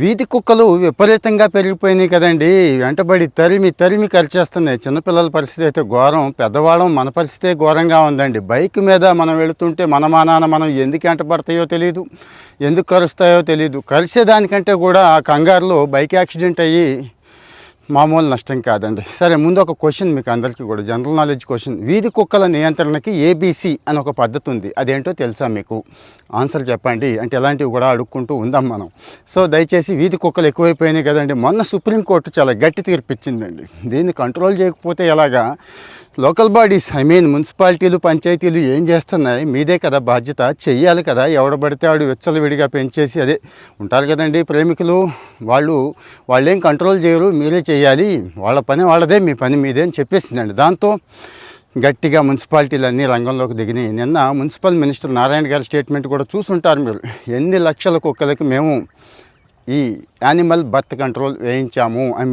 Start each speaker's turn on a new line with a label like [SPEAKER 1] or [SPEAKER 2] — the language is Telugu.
[SPEAKER 1] వీధి కుక్కలు విపరీతంగా పెరిగిపోయినాయి కదండి. వెంటబడి తరిమి తరిమి కరిచేస్తున్నాయి. చిన్నపిల్లల పరిస్థితి అయితే ఘోరం. పెద్దవాళ్ళం మన పరిస్థితే ఘోరంగా ఉందండి. బైక్ మీద మనం వెళుతుంటే మన మానాన మనం ఎందుకు వెంటబడతాయో తెలియదు ఎందుకు కరుస్తాయో తెలియదు కరిసేదానికంటే కూడా ఆ కంగారులో బైక్ యాక్సిడెంట్ అయ్యి మామూలు నష్టం కాదండి. సరే ముందు ఒక క్వశ్చన్ మీకు అందరికీ కూడా. General knowledge question. వీధి కుక్కల నియంత్రణకి ఏబీసీ అని ఒక పద్ధతి ఉంది. అదేంటో తెలుసా మీకు? ఆన్సర్ చెప్పండి. అంటే ఇలాంటివి కూడా అడుక్కుంటూ ఉందాం మనం. సో దయచేసి వీధి కుక్కలు ఎక్కువైపోయినాయి కదండి. మొన్న సుప్రీంకోర్టు చాలా గట్టి తీర్పు ఇచ్చిందండి. దీన్ని కంట్రోల్ చేయకపోతే ఎలాగా? లోకల్ బాడీస్ ఐ మీన్ మున్సిపాలిటీలు పంచాయతీలు ఏం చేస్తున్నాయి? మీదే కదా బాధ్యత. చెయ్యాలి కదా. ఎవడబడితే ఆడు విచ్చలవిడిగా పెంచేసి అదే ఉంటారు కదండి ప్రేమికులు. వాళ్ళు వాళ్ళేం కంట్రోల్ చేయరు. మీరే చేయాలి వాళ్ళ పని వాళ్ళదే మీ పని మీదే అని చెప్పేసిందండి. దాంతో గట్టిగా మున్సిపాలిటీలు అన్నీ రంగంలోకి దిగినాయి. నిన్న మున్సిపల్ మినిస్టర్ నారాయణ గారి స్టేట్మెంట్ కూడా చూసుంటారు మీరు. ఎన్ని లక్షల కుక్కలకి మేము ఈ యానిమల్ బర్త్ కంట్రోల్ వేయించాము అని